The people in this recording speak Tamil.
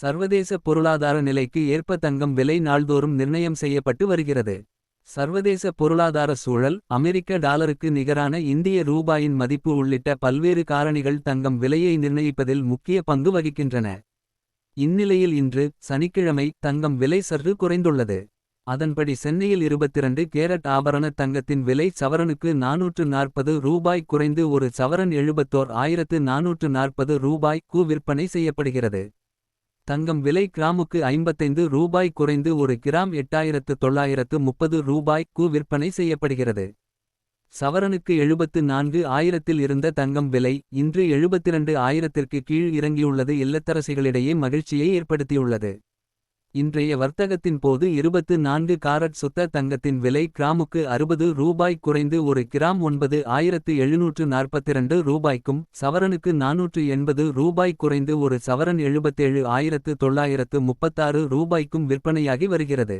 சர்வதேச பொருளாதார நிலைக்கு ஏற்ப தங்கம் விலை நாள்தோறும் நிர்ணயம் செய்யப்பட்டு வருகிறது. சர்வதேச பொருளாதார சூழல் அமெரிக்க டாலருக்கு நிகரான இந்திய ரூபாயின் மதிப்பு உள்ளிட்ட பல்வேறு காரணிகள் தங்கம் விலையை நிர்ணயிப்பதில் முக்கிய பங்கு வகிக்கின்றன. இந்நிலையில் இன்று சனிக்கிழமை தங்கம் விலை சற்று குறைந்துள்ளது. அதன்படி சென்னையில் 22 கேரட் ஆபரண தங்கத்தின் விலை சவரனுக்கு 440 ரூபாய் குறைந்து ஒரு சவரன் 71440 ரூபாய் கூ விற்பனை செய்யப்படுகிறது. தங்கம் விலை கிராமுக்கு 55 ரூபாய் குறைந்து ஒரு கிராம் 8930 ரூபாய் கு விற்பனை செய்யப்படுகிறது. சவரனுக்கு 74 ஆயிரத்தில் இருந்த தங்கம் விலை இன்று 72 ஆயிரத்திற்கு கீழ் இறங்கியுள்ளது இல்லத்தரசிகளிடையே மகிழ்ச்சியை ஏற்படுத்தியுள்ளது. இன்றைய வர்த்தகத்தின் போது இருபத்து நான்கு காரட் சுத்த தங்கத்தின் விலை கிராமுக்கு அறுபது ரூபாய் குறைந்து ஒரு கிராம் ஒன்பது ஆயிரத்து எழுநூற்று நாற்பத்திரண்டு ரூபாய்க்கும் சவரனுக்கு நானூற்று எண்பது ரூபாய் குறைந்து ஒரு சவரன் எழுபத்தேழு ஆயிரத்து தொள்ளாயிரத்து முப்பத்தாறு ரூபாய்க்கும் விற்பனையாகி வருகிறது.